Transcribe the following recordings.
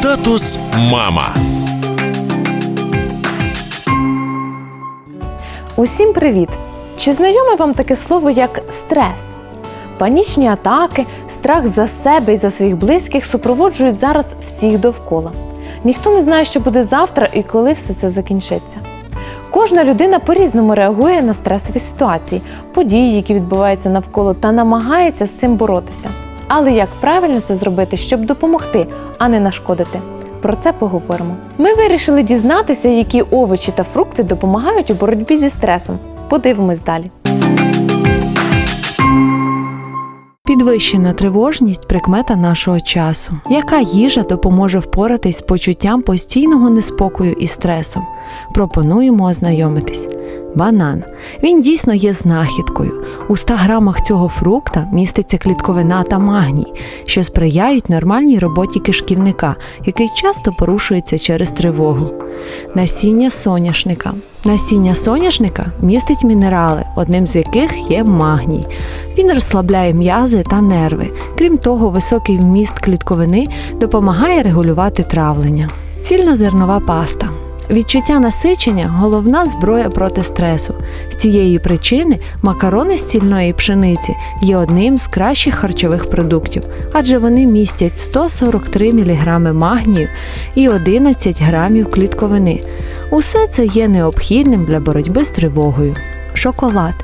Статус мама. Усім привіт! Чи знайоме вам таке слово як стрес? Панічні атаки, страх за себе і за своїх близьких супроводжують зараз всіх довкола. Ніхто не знає, що буде завтра і коли все це закінчиться. Кожна людина по-різному реагує на стресові ситуації, події, які відбуваються навколо, та намагається з цим боротися. Але як правильно це зробити, щоб допомогти, а не нашкодити? Про це поговоримо. Ми вирішили дізнатися, які овочі та фрукти допомагають у боротьбі зі стресом. Подивимось далі. Підвищена тривожність прикмета нашого часу. Яка їжа допоможе впоратись з почуттям постійного неспокою і стресом? Пропонуємо ознайомитись. Банан. Він дійсно є знахідкою. У 100 грамах цього фрукта міститься клітковина та магній, що сприяють нормальній роботі кишківника, який часто порушується через тривогу. Насіння соняшника. Насіння соняшника містить мінерали, одним з яких є магній. Він розслабляє м'язи та нерви. Крім того, високий вміст клітковини допомагає регулювати травлення. Цільнозернова паста. Відчуття насичення головна зброя проти стресу. З цієї причини макарони з цільної пшениці є одним з кращих харчових продуктів, адже вони містять 143 мг магнію і 11 грамів клітковини. Усе це є необхідним для боротьби з тривогою. Шоколад.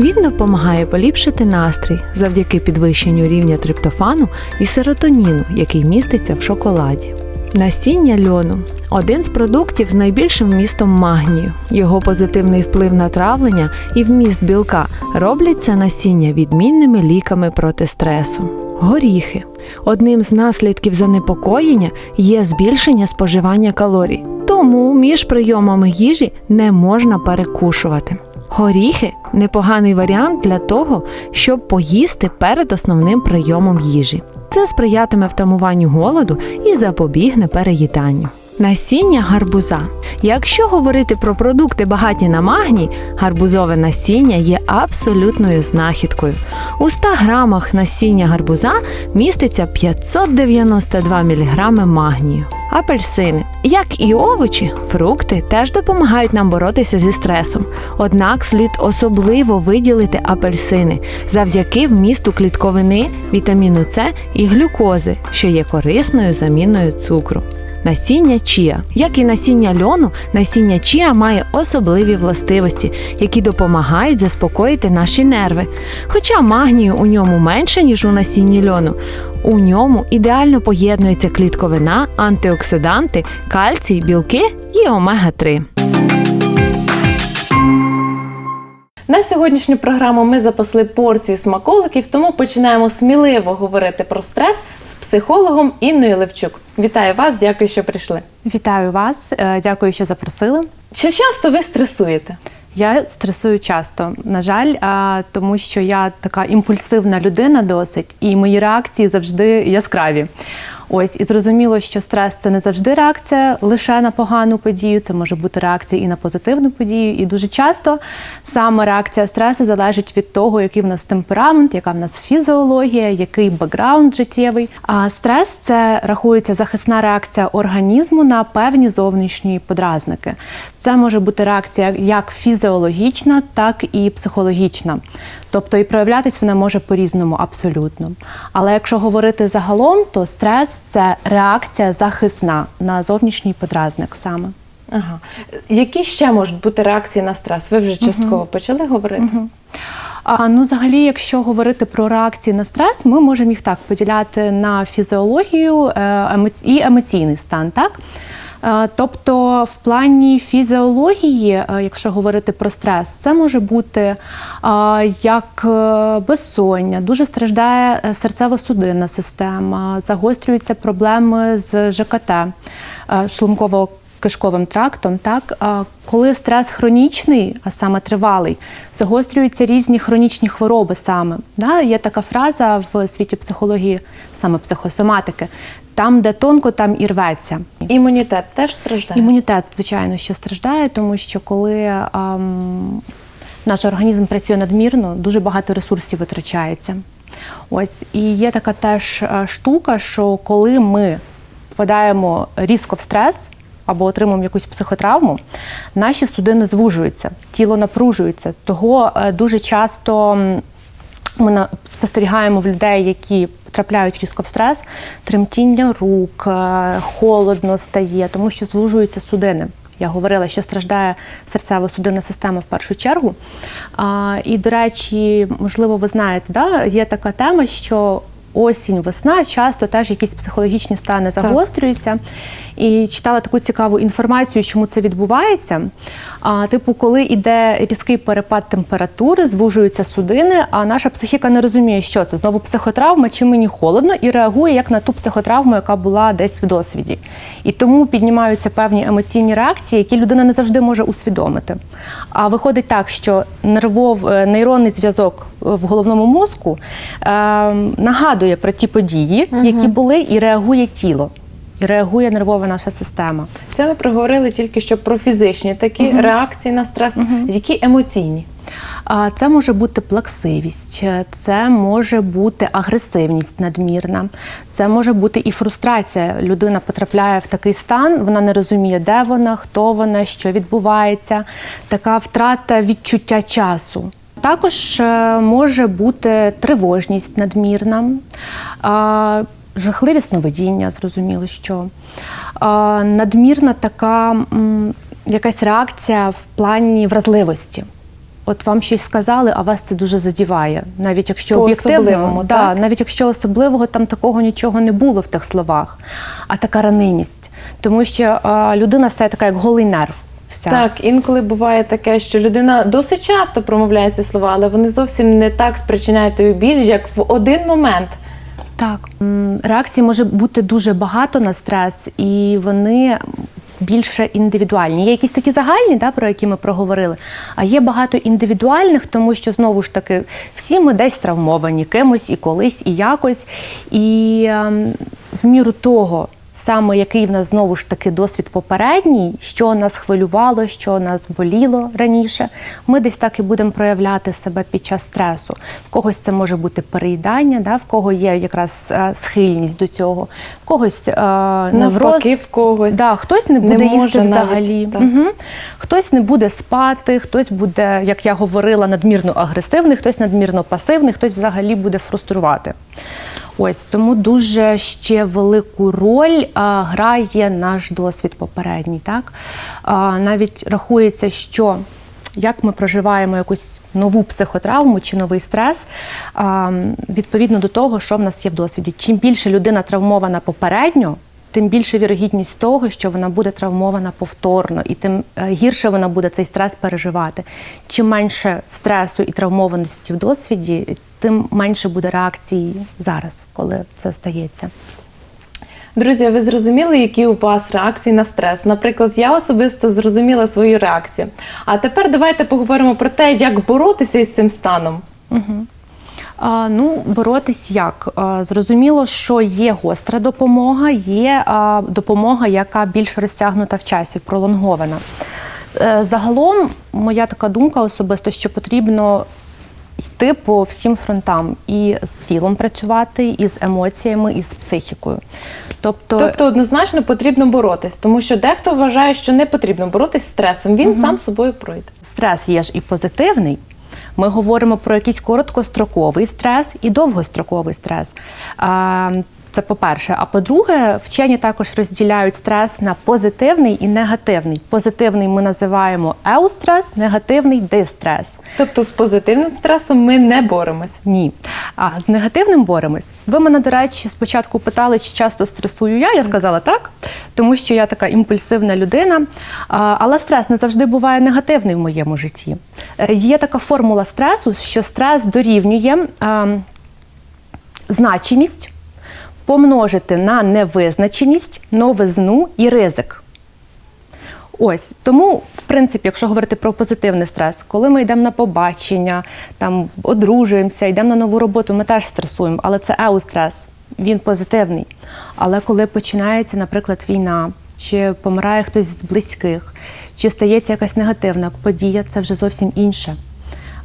Він допомагає поліпшити настрій завдяки підвищенню рівня триптофану і серотоніну, який міститься в шоколаді. Насіння льону один з продуктів з найбільшим вмістом магнію. Його позитивний вплив на травлення і вміст білка роблять це насіння відмінними ліками проти стресу. Горіхи. Одним з наслідків занепокоєння є збільшення споживання калорій, тому між прийомами їжі не можна перекушувати. Горіхи непоганий варіант для того, щоб поїсти перед основним прийомом їжі. Це сприятиме втамуванню голоду і запобігне переїданню. Насіння гарбуза. Якщо говорити про продукти багаті на магній, гарбузове насіння є абсолютною знахідкою. У 100 грамах насіння гарбуза міститься 592 мг магнію. Апельсини, як і овочі, фрукти теж допомагають нам боротися зі стресом. Однак слід особливо виділити апельсини завдяки вмісту клітковини, вітаміну С і глюкози, що є корисною заміною цукру. Насіння чія. Як і насіння льону, насіння чія має особливі властивості, які допомагають заспокоїти наші нерви. Хоча магнію у ньому менше, ніж у насінні льону, у ньому ідеально поєднується клітковина, антиоксиданти, кальцій, білки і омега-3. На сьогоднішню програму ми запасли порцію смаколиків, тому починаємо сміливо говорити про стрес з психологом Інною Левчук. Вітаю вас, дякую, що прийшли. Вітаю вас, е, дякую, що запросили. Чи часто ви стресуєте? Я стресую часто, на жаль, тому що я така імпульсивна людина досить, і мої реакції завжди яскраві. Ось і зрозуміло, що стрес це не завжди реакція лише на погану подію, це може бути реакція і на позитивну подію. І дуже часто саме реакція стресу залежить від того, який в нас темперамент, яка в нас фізіологія, який бекграунд життєвий. А стрес це рахується захисна реакція організму на певні зовнішні подразники. Це може бути реакція як фізіологічна, так і психологічна. Тобто і проявлятись вона може по-різному абсолютно. Але якщо говорити загалом, то стрес це реакція захисна на зовнішній подразник саме. Ага. Які ще можуть бути реакції на стрес? Ви вже частково почали говорити? А, ну, взагалі, якщо говорити про реакції на стрес, ми можемо їх так поділяти на фізіологію е, і емоційний стан. Так? Е, Тобто, в плані фізіології, е, якщо говорити про стрес, це може бути е, як безсоння, дуже страждає серцево-судинна система, загострюються проблеми з ЖКТ, шлунково кишковим трактом, так коли стрес хронічний, а саме тривалий, загострюються різні хронічні хвороби саме. Да? Є така фраза в світі психології, саме психосоматики. Там, де тонко, там і рветься. Імунітет теж страждає. Імунітет, звичайно, що страждає, тому що коли ем, наш організм працює надмірно, дуже багато ресурсів витрачається. Ось і є така теж е, штука, що коли ми впадаємо різко в стрес або отримуємо якусь психотравму, наші судини звужуються, тіло напружується. Того е, дуже часто ми спостерігаємо в людей, які потрапляють різко в стрес, тремтіння рук, е, холодно стає, тому що звужуються судини. Я говорила, що страждає серцево-судинна система в першу чергу. А, і, до речі, можливо, ви знаєте, да, є така тема, що осінь, весна часто теж якісь психологічні стани загострюються. І читала таку цікаву інформацію, чому це відбувається. А, типу, коли йде різкий перепад температури, звужуються судини, а наша психіка не розуміє, що це знову психотравма, чи мені холодно, і реагує як на ту психотравму, яка була десь в досвіді. І тому піднімаються певні емоційні реакції, які людина не завжди може усвідомити. А виходить так, що нервов, е, нейронний зв'язок в головному мозку е, нагадує про ті події, які були, і реагує тіло. І реагує нервова наша система. Це ми проговорили тільки що про фізичні такі реакції на стрес, які емоційні. Це може бути плаксивість, це може бути агресивність надмірна, це може бути і фрустрація. Людина потрапляє в такий стан, вона не розуміє, де вона, хто вона, що відбувається, така втрата відчуття часу. Також е, може бути тривожність надмірна, а, жахливі сновидіння, зрозуміло, що надмірна така якась реакція в плані вразливості. От вам щось сказали, а вас це дуже задіває, навіть якщо об'єктивно, да, навіть якщо особливого там такого нічого не було в тих словах, а така ранимість, тому що а, людина стає така, як голий нерв. Вся. Так, інколи буває таке, що людина досить часто промовляє ці слова, але вони зовсім не так спричиняють тобі біль, як в один момент. Так, реакцій може бути дуже багато на стрес, і вони більше індивідуальні. Є якісь такі загальні, да, про які ми проговорили, а є багато індивідуальних, тому що знову ж таки всі ми десь травмовані кимось і колись, і якось. І ем, в міру того. Саме який в нас знову ж таки досвід попередній, що нас хвилювало, що нас боліло раніше, ми десь так і будемо проявляти себе під час стресу. В когось це може бути переїдання, да, в кого є якраз е, схильність до цього, в когось е, невроз. В когось. Да, хтось не не буде може їсти навіть, взагалі. Угу. Хтось не буде спати, хтось буде, як я говорила, надмірно агресивний, хтось надмірно пасивний, хтось взагалі буде фруструвати. Ось тому дуже ще велику роль а, грає наш досвід попередній. Так? А, навіть рахується, що як ми проживаємо якусь нову психотравму чи новий стрес, а, відповідно до того, що в нас є в досвіді. Чим більше людина травмована попередньо, тим більше вірогідність того, що вона буде травмована повторно, і тим е, гірше вона буде цей стрес переживати. Чим менше стресу і травмованості в досвіді, тим менше буде реакції зараз, коли це стається. Друзі, ви зрозуміли, які у вас реакції на стрес? Наприклад, я особисто зрозуміла свою реакцію. А тепер давайте поговоримо про те, як боротися із цим станом. А, ну, боротись як? Зрозуміло, що є гостра допомога, є допомога, яка більш розтягнута в часі, пролонгована. Е, Загалом, моя така думка особисто, що потрібно йти по всім фронтам і з тілом працювати, і з емоціями, і з психікою. Тобто, Тобто однозначно потрібно боротись, тому що дехто вважає, що не потрібно боротись з стресом. Він сам собою пройде. Стрес є ж і позитивний. Ми говоримо про якийсь короткостроковий стрес і довгостроковий стрес. Це по-перше. А по-друге, вчені також розділяють стрес на позитивний і негативний. Позитивний ми називаємо еустрес, негативний дистрес. Тобто з позитивним стресом ми не боремось. Ні. А з негативним боремось. Ви мене, до речі, спочатку питали, чи часто стресую я. Я сказала так, тому що я така імпульсивна людина. Але стрес не завжди буває негативний в моєму житті. Е, Є така формула стресу, що стрес дорівнює значимість помножити на невизначеність, новизну і ризик. Ось тому, в принципі, якщо говорити про позитивний стрес, коли ми йдемо на побачення, там одружуємося, йдемо на нову роботу, ми теж стресуємо, але це еустрес, він позитивний. Але коли починається, наприклад, війна, чи помирає хтось з близьких, чи стається якась негативна подія, це вже зовсім інше.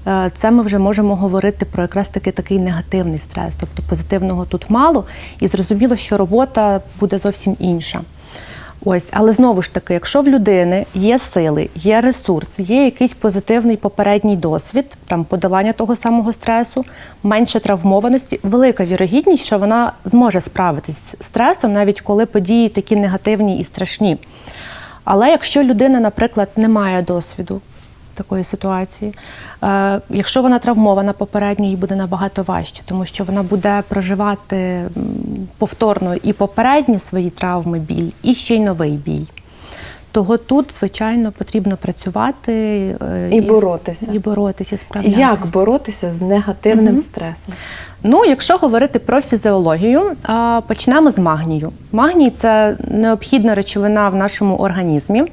Е, це ми вже можемо говорити про якраз таки такий негативний стрес, тобто позитивного тут мало, і зрозуміло, що робота буде зовсім інша. Ось, але знову ж таки, якщо в людини є сили, є ресурс, є якийсь позитивний попередній досвід, там подолання того самого стресу, менше травмованості, велика вірогідність, що вона зможе справитись з стресом, навіть коли події такі негативні і страшні. Але якщо людина, наприклад, не має досвіду такої ситуації, е, якщо вона травмована попередньо, їй буде набагато важче, тому що вона буде проживати повторно і попередні свої травми, біль, і ще й новий біль. Того тут, звичайно, потрібно працювати і, І боротися. І боротися, і справлятися. Як боротися з негативним стресом? Ну, якщо говорити про фізіологію, почнемо з магнію. Магній це необхідна речовина в нашому організмі.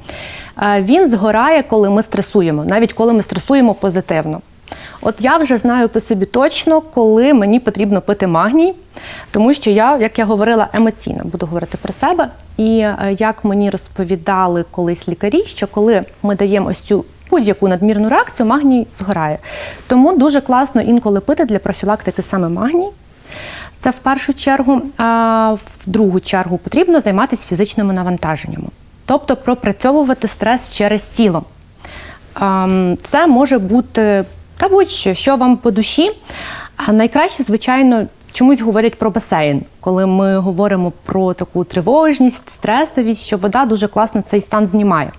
Він згорає, коли ми стресуємо, навіть коли ми стресуємо позитивно. От я вже знаю по собі точно, коли мені потрібно пити магній, тому що я, як я говорила, емоційна, буду говорити про себе. І е, як мені розповідали колись лікарі, що коли ми даємо ось цю будь-яку надмірну реакцію, магній згорає. Тому дуже класно інколи пити для профілактики саме магній. Це в першу чергу, а в другу чергу потрібно займатися фізичними навантаженнями, тобто пропрацьовувати стрес через тіло. Це може бути та будь-що, що вам по душі. А найкраще, звичайно, чомусь говорять про басейн, коли ми говоримо про таку тривожність, стресовість, що вода дуже класно цей стан знімає.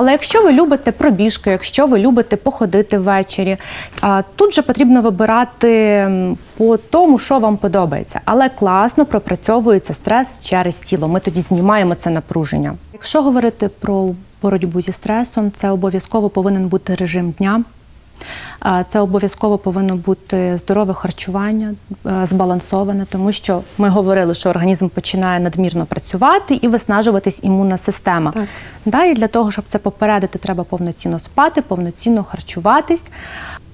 Але якщо ви любите пробіжки, якщо ви любите походити ввечері, тут же потрібно вибирати по тому, що вам подобається. Але класно пропрацьовується стрес через тіло. Ми тоді знімаємо це напруження. Якщо говорити про боротьбу зі стресом, це обов'язково повинен бути режим дня. Це обов'язково повинно бути здорове харчування, е, збалансоване, тому що ми говорили, що організм починає надмірно працювати і виснажуватись імунна система. Так. Да, і для того, щоб це попередити, треба повноцінно спати, повноцінно харчуватись,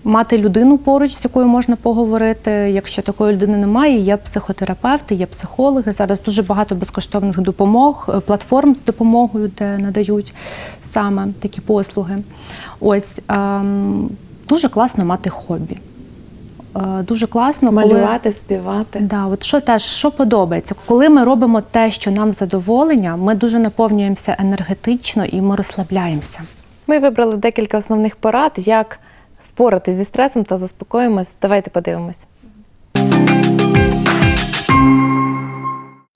мати людину поруч, з якою можна поговорити. Якщо такої людини немає, є психотерапевти, є психологи. Зараз дуже багато безкоштовних допомог, е, платформ з допомогою, де надають саме такі послуги. Ось ем, дуже класно мати хобі. Е, Дуже класно, коли Малювати, співати. Да, от що теж що подобається, коли ми робимо те, що нам задоволення, ми дуже наповнюємося енергетично і ми розслабляємося. Ми вибрали декілька основних порад, як впоратись зі стресом та заспокоїмось. Давайте подивимось.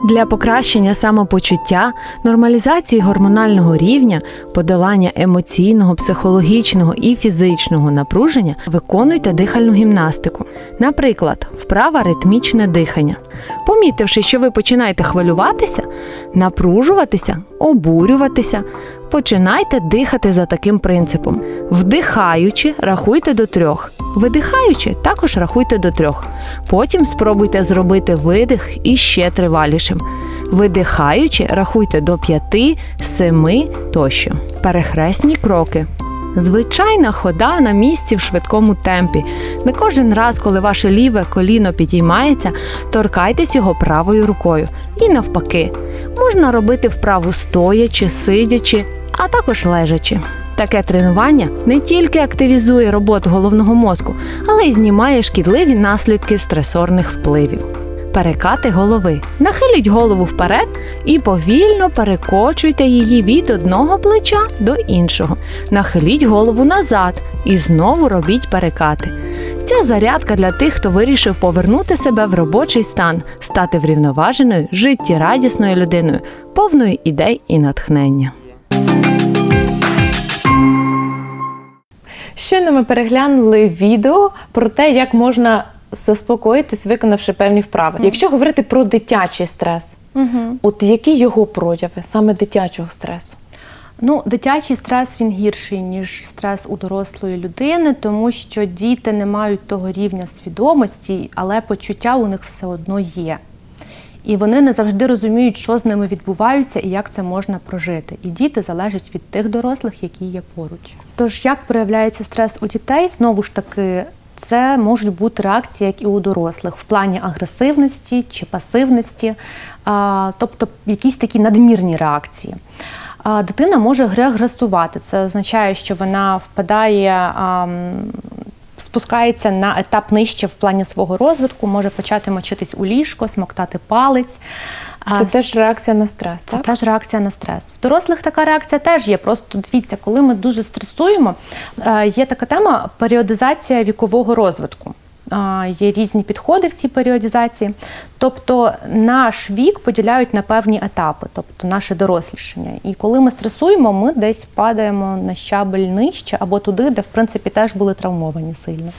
Для покращення самопочуття, нормалізації гормонального рівня, подолання емоційного, психологічного і фізичного напруження виконуйте дихальну гімнастику. Наприклад, вправа ритмічне дихання. Помітивши, що ви починаєте хвилюватися, напружуватися, обурюватися, починайте дихати за таким принципом. Вдихаючи, рахуйте до трьох. Видихаючи, також рахуйте до трьох. Потім спробуйте зробити видих іще тривалішим. Видихаючи, рахуйте до п'яти, семи тощо. Перехресні кроки. Звичайна хода на місці в швидкому темпі. Не кожен раз, коли ваше ліве коліно підіймається, торкайтесь його правою рукою. І навпаки, можна робити вправу стоячи, сидячи, а також лежачи. Таке тренування не тільки активізує роботу головного мозку, але й знімає шкідливі наслідки стресорних впливів. Перекати голови. Нахиліть голову вперед і повільно перекочуйте її від одного плеча до іншого. Нахиліть голову назад і знову робіть перекати. Ця зарядка для тих, хто вирішив повернути себе в робочий стан, стати врівноваженою, життєрадісною людиною, повною ідей і натхнення. Щойно ми переглянули відео про те, як можна заспокоїтись, виконавши певні вправи. Якщо говорити про дитячий стрес, от які його прояви саме дитячого стресу? Ну, дитячий стрес він гірший, ніж стрес у дорослої людини, тому що діти не мають того рівня свідомості, але почуття у них все одно є. І вони не завжди розуміють, що з ними відбувається і як це можна прожити. І діти залежать від тих дорослих, які є поруч. Тож, як проявляється стрес у дітей, знову ж таки, це можуть бути реакції, як і у дорослих, в плані агресивності чи пасивності, тобто якісь такі надмірні реакції. Дитина може регресувати. Це означає, що вона впадає спускається на етап нижче в плані свого розвитку, може почати мочитись у ліжко, смоктати палець. А, Це теж реакція на стрес, це так? теж реакція на стрес. В дорослих така реакція теж є. Просто дивіться, коли ми дуже стресуємо, е, є така тема періодизація вікового розвитку. Є різні підходи в цій періодизації. Тобто наш вік поділяють на певні етапи, тобто наше дорослішання. І коли ми стресуємо, ми десь падаємо на щабель нижче або туди, де в принципі теж були травмовані сильно.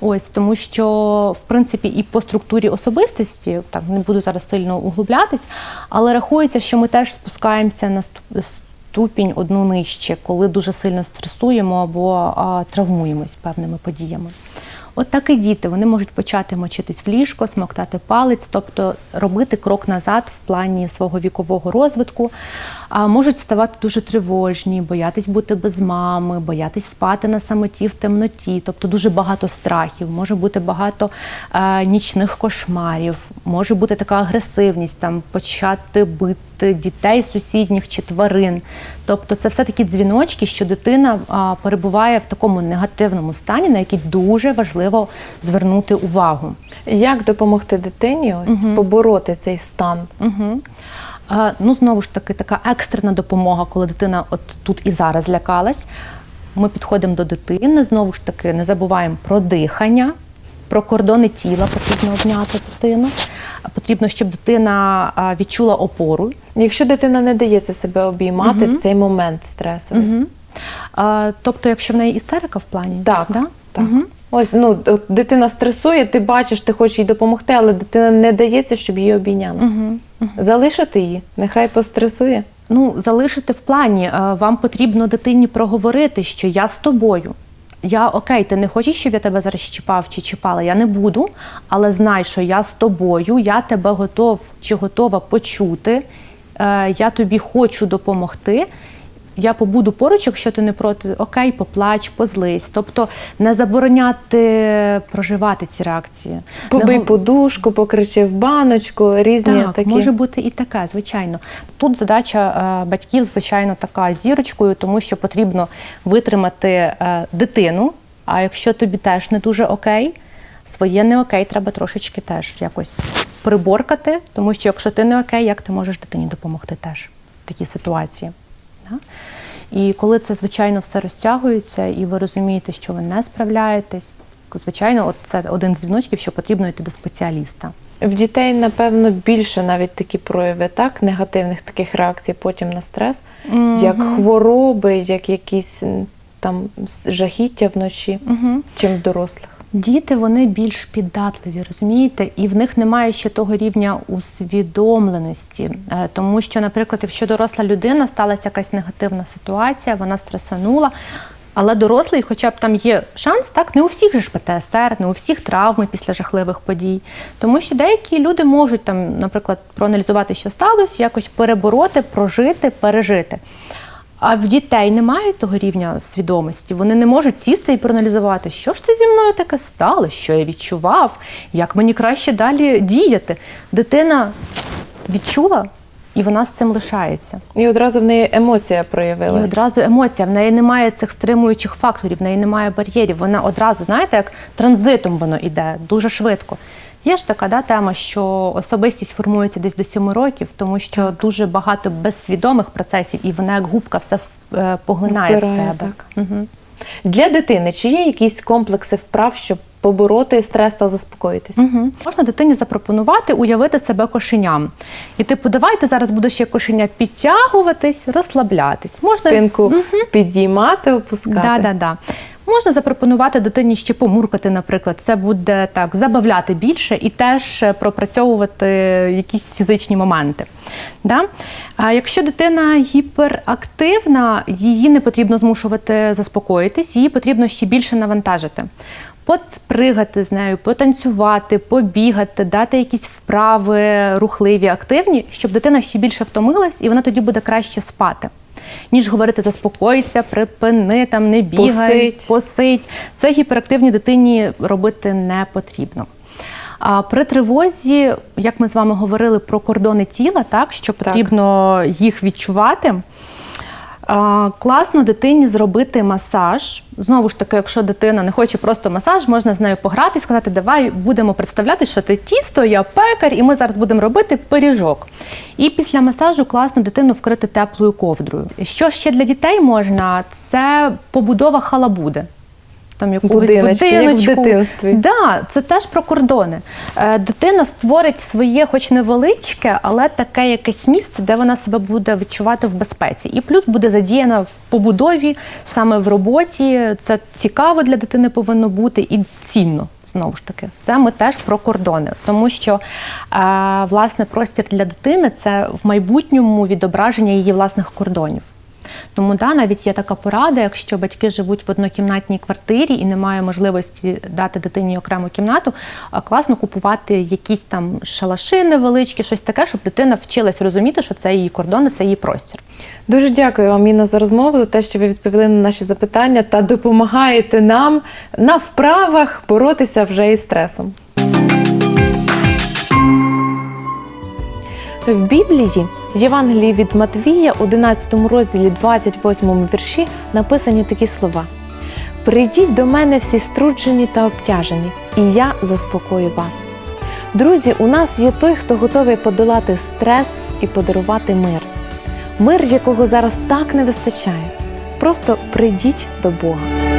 Ось тому, що в принципі і по структурі особистості, так не буду зараз сильно углублятись, але рахується, що ми теж спускаємося на ступінь одну нижче, коли дуже сильно стресуємо або а, травмуємось певними подіями. От так і діти вони можуть почати мочитись в ліжко, смоктати палець, тобто робити крок назад в плані свого вікового розвитку. А можуть ставати дуже тривожні, боятись бути без мами, боятись спати на самоті в темноті, тобто дуже багато страхів, може бути багато е, нічних кошмарів, може бути така агресивність, там почати бити дітей сусідніх чи тварин. Тобто це все такі дзвіночки, що дитина а, перебуває в такому негативному стані, на який дуже важливо звернути увагу. Як допомогти дитині ось побороти цей стан? Угу. Ну, знову ж таки, така екстрена допомога, коли дитина от тут і зараз лякалась. Ми підходимо до дитини, знову ж таки, не забуваємо про дихання, про кордони тіла потрібно обняти дитину. Потрібно, щоб дитина відчула опору. Якщо дитина не дається себе обіймати в цей момент стресовий. Угу. А, тобто, якщо в неї істерика в плані, Так, да? так. Мгм. Ось ну от дитина стресує, ти бачиш, ти хочеш їй допомогти, але дитина не дається, щоб її обійняли. Мгм. Залишити її, нехай постресує. Ну, залишити в плані. Е, Вам потрібно дитині проговорити, що я з тобою. Я окей, ти не хочеш, щоб я тебе зараз чіпав чи чіпала. Я не буду, але знай, що я з тобою, я тебе готов чи готова почути. е, Я тобі хочу допомогти. Я побуду поруч, якщо ти не проти, окей, поплач, позлись. Тобто не забороняти проживати ці реакції. Побий Не подушку, покричи в баночку, різні так, такі. може бути і таке, звичайно. Тут задача е, батьків, звичайно, така зірочкою, тому що потрібно витримати е, дитину. А якщо тобі теж не дуже окей, своє не окей, треба трошечки теж якось приборкати, тому що якщо ти не окей, як ти можеш дитині допомогти теж в такій ситуації? Да? І коли це, звичайно, все розтягується, і ви розумієте, що ви не справляєтесь, звичайно, от це один з дзвіночків, що потрібно йти до спеціаліста. В дітей, напевно, більше навіть такі прояви, так, негативних таких реакцій потім на стрес, як хвороби, як якісь там жахіття вночі, Угу. чим в дорослих. Діти вони більш піддатливі, розумієте, і в них немає ще того рівня усвідомленості. Е, Тому що, наприклад, якщо доросла людина сталася якась негативна ситуація, вона стресанула. Але дорослий, хоча б там є шанс, так не у всіх же ж ПТСР, не у всіх травми після жахливих подій. Тому що деякі люди можуть там, наприклад, проаналізувати, що сталося, якось перебороти, прожити, пережити. А в дітей немає того рівня свідомості. Вони не можуть сісти і проаналізувати, що ж це зі мною таке стало, що я відчував, як мені краще далі діяти. Дитина відчула, і вона з цим лишається. І одразу в неї емоція І проявилася. одразу емоція, в неї немає цих стримуючих факторів, в неї немає бар'єрів. Вона одразу, знаєте, як транзитом воно йде дуже швидко. Є ж така да, тема, що особистість формується десь до 7 років, тому що дуже багато безсвідомих процесів, і вона як губка все е, поглинає в себе. так. Угу. Для дитини чи є якісь комплекси вправ, щоб побороти стрес та заспокоїтися? Угу. Можна дитині запропонувати уявити себе кошеням. І типу, давайте зараз будеш як кошеня підтягуватись, розслаблятись. Можна Спинку підіймати, опускати. Да, да, да. Можна запропонувати дитині ще помуркати, наприклад. Це буде так забавляти більше і теж е, пропрацьовувати якісь фізичні моменти. Да? А якщо дитина гіперактивна, її не потрібно змушувати заспокоїтись, її потрібно ще більше навантажити. Подпригати з нею, потанцювати, побігати, дати якісь вправи рухливі, активні, щоб дитина ще більше втомилась, і вона тоді буде краще спати. Ніж говорити заспокойся, припини, там не бігай, Посидь. посить. Це гіперактивній дитині робити не потрібно. А при тривозі, як ми з вами говорили про кордони тіла, так що потрібно їх відчувати. Класно дитині зробити масаж. Знову ж таки, якщо дитина не хоче просто масаж, можна з нею пограти і сказати, давай будемо представляти, що ти тісто, я пекар, і ми зараз будемо робити пиріжок. І після масажу класно дитину вкрити теплою ковдрою. Що ще для дітей можна? Це побудова халабуди. Там якогось Будиночки, як в будиночку. дитинстві. Да, це теж про кордони. Е, Дитина створить своє, хоч невеличке, але таке якесь місце, де вона себе буде відчувати в безпеці. І плюс буде задіяна в побудові, саме в роботі. Це цікаво для дитини повинно бути і цінно. Знову ж таки, це ми теж про кордони, тому що е, власне простір для дитини це в майбутньому відображення її власних кордонів. Тому да, навіть є така порада, якщо батьки живуть в однокімнатній квартирі і немає можливості дати дитині окрему кімнату, класно купувати якісь там шалаши невеличкі, щось таке, щоб дитина вчилась розуміти, що це її кордони, це її простір. Дуже дякую вам, Інна, за розмову, за те, що ви відповіли на наші запитання та допомагаєте нам на вправах боротися вже із стресом. В Біблії, в Євангелії від Матвія, 11 розділі 28 вірші, написані такі слова: Прийдіть до мене всі струджені та обтяжені, і я заспокою вас. Друзі, у нас є той, хто готовий подолати стрес і подарувати мир. Мир, якого зараз так не вистачає. Просто прийдіть до Бога.